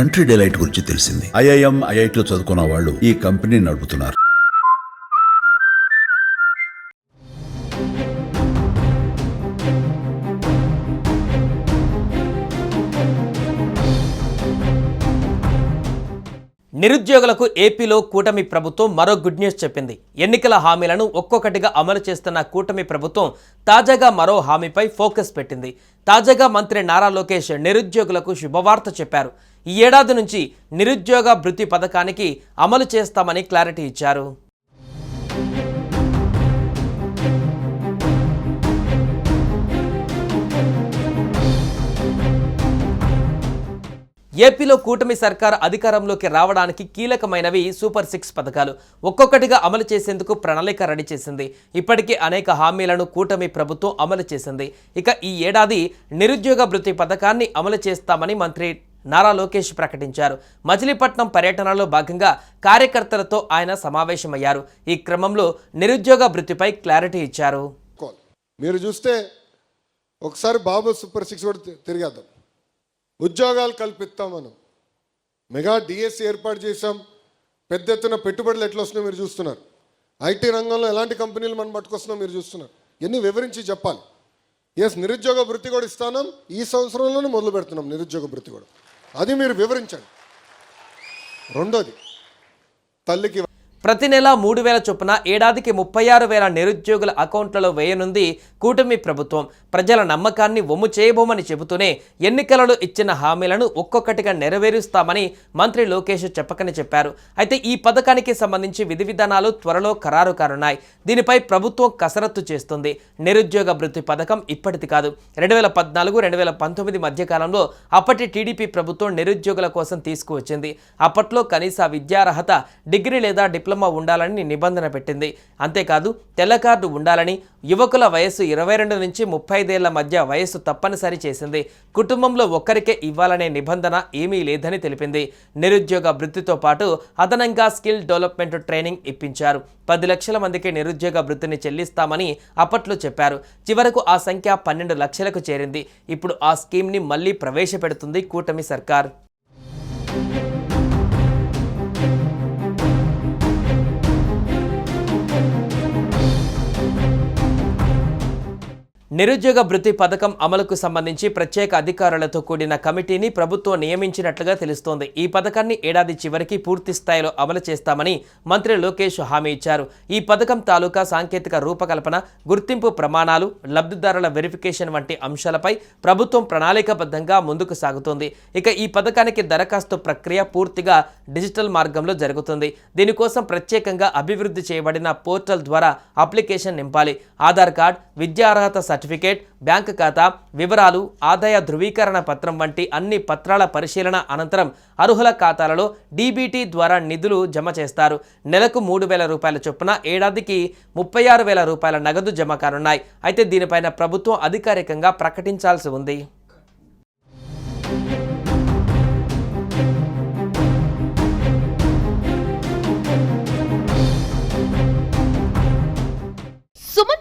Country delight గురించి తెలిసింది. IIM ఐఐటిలో చదువుకున్న వాళ్ళు ఈ కంపెనీ నడుపుతున్నారు. నిరుద్యోగులకు ఏపీలో కూటమి ప్రభుత్వం మరో గుడ్ న్యూస్ చెప్పింది. ఎన్నికల హామీలను ఒక్కొక్కటిగా అమలు చేస్తున్న కూటమి ప్రభుత్వం తాజాగా మరో హామీపై ఫోకస్ పెట్టింది. తాజాగా మంత్రి నారా లోకేష్ నిరుద్యోగులకు శుభవార్త చెప్పారు. ఈ ఏడాది నుంచి నిరుద్యోగ భృతి పథకానికి అమలు చేస్తామని క్లారిటీ ఇచ్చారు. ఏపీలో కూటమి సర్కార్ అధికారంలోకి రావడానికి కీలకమైనవి సూపర్ సిక్స్ పథకాలు. ఒక్కొక్కటిగా అమలు చేసేందుకు ప్రణాళిక రెడీ చేసింది. ఇప్పటికే అనేక హామీలను కూటమి ప్రభుత్వం అమలు చేసింది. ఇక ఈ ఏడాది నిరుద్యోగ భృతి పథకాన్ని అమలు చేస్తామని మంత్రి నారా లోకేష్ ప్రకటించారు. మచిలీపట్నం పర్యటనలో భాగంగా కార్యకర్తలతో ఆయన సమావేశమయ్యారు. ఈ క్రమంలో నిరుద్యోగ భృతిపై క్లారిటీ ఇచ్చారు. మీరు చూస్తే ఒకసారి బాబు సూపర్ సిక్స్ కూడా తిరిగేద్దాం. ఉద్యోగాలు కల్పిస్తాం మనం. మెగా డిఎస్సి ఏర్పాటు చేశాం. పెద్ద ఎత్తున పెట్టుబడులు ఎట్లా వస్తున్నాయో మీరు చూస్తున్నారు. ఐటీ రంగంలో ఎలాంటి కంపెనీలు మనం పట్టుకొస్తున్నాం మీరు చూస్తున్నారు. ఇవన్నీ వివరించి చెప్పాలి. ఎస్ నిరుద్యోగ వృత్తి కూడా ఇస్తాను. ఈ సంవత్సరంలోనే మొదలు పెడుతున్నాం నిరుద్యోగ వృత్తి కూడా. అది మీరు వివరించండి. రెండోది తల్లికి ప్రతి నెల మూడు వేల చొప్పున ఏడాదికి ముప్పై ఆరు వేల నిరుద్యోగుల అకౌంట్లలో వేయనుంది కూటమి ప్రభుత్వం. ప్రజల నమ్మకాన్ని ఒమ్ము చేయబోమని చెబుతూనే ఎన్నికలలో ఇచ్చిన హామీలను ఒక్కొక్కటిగా నెరవేరుస్తామని మంత్రి లోకేష్ చెప్పకని చెప్పారు. అయితే ఈ పథకానికి సంబంధించి విధి విధానాలు త్వరలో ఖరారు కానున్నాయి. దీనిపై ప్రభుత్వం కసరత్తు చేస్తుంది. నిరుద్యోగ వృత్తి పథకం ఇప్పటిది కాదు. రెండు వేల పద్నాలుగు రెండు వేల పంతొమ్మిది మధ్యకాలంలో అప్పటి టీడీపీ ప్రభుత్వం నిరుద్యోగుల కోసం తీసుకువచ్చింది. అప్పట్లో కనీస విద్యార్హత డిగ్రీ లేదా డిప్లొమా ఉండాలని నిబంధన పెట్టింది. అంతేకాదు తెల్ల కార్డు ఉండాలని యువకుల వయస్సు ఇరవై రెండు నుంచి ముప్పై ఐదేళ్ళ మధ్య వయస్సు తప్పనిసరి చేసింది. కుటుంబంలో ఒక్కరికే ఇవ్వాలనే నిబంధన ఏమీ లేదని తెలిపింది. నిరుద్యోగ వృత్తితో పాటు అదనంగా స్కిల్ డెవలప్మెంట్ ట్రైనింగ్ ఇప్పించారు. పది లక్షల మందికి నిరుద్యోగ వృత్తిని చెల్లిస్తామని అప్పట్లో చెప్పారు. చివరకు ఆ సంఖ్య పన్నెండు లక్షలకు చేరింది. ఇప్పుడు ఆ స్కీమ్ని మళ్ళీ ప్రవేశపెడుతుంది కూటమి సర్కార్. నిరుద్యోగ భృతి పథకం అమలుకు సంబంధించి ప్రత్యేక అధికారులతో కూడిన కమిటీని ప్రభుత్వం నియమించినట్లుగా తెలుస్తోంది. ఈ పథకాన్ని ఏడాది చివరికి పూర్తి స్థాయిలో అమలు చేస్తామని మంత్రి లోకేష్ హామీ ఇచ్చారు. ఈ పథకం తాలూకా సాంకేతిక రూపకల్పన గుర్తింపు ప్రమాణాలు లబ్ధిదారుల వెరిఫికేషన్ వంటి అంశాలపై ప్రభుత్వం ప్రణాళికబద్ధంగా ముందుకు సాగుతోంది. ఇక ఈ పథకానికి దరఖాస్తు ప్రక్రియ పూర్తిగా డిజిటల్ మార్గంలో జరుగుతుంది. దీనికోసం ప్రత్యేకంగా అభివృద్ధి చేయబడిన పోర్టల్ ద్వారా అప్లికేషన్ నింపాలి. ఆధార్ కార్డ్ విద్యార్హత సర్టిఫికేట్ బ్యాంక్ ఖాతా వివరాలు ఆదాయ ధృవీకరణ పత్రం వంటి అన్ని పత్రాల పరిశీలన అనంతరం అర్హుల ఖాతాలలో డీబీటీ ద్వారా నిధులు జమ చేస్తారు. నెలకు మూడు వేల రూపాయల చొప్పున ఏడాదికి ముప్పై ఆరు వేల రూపాయల నగదు జమ కానున్నాయి. అయితే దీనిపైన ప్రభుత్వం అధికారికంగా ప్రకటించాల్సి ఉంది.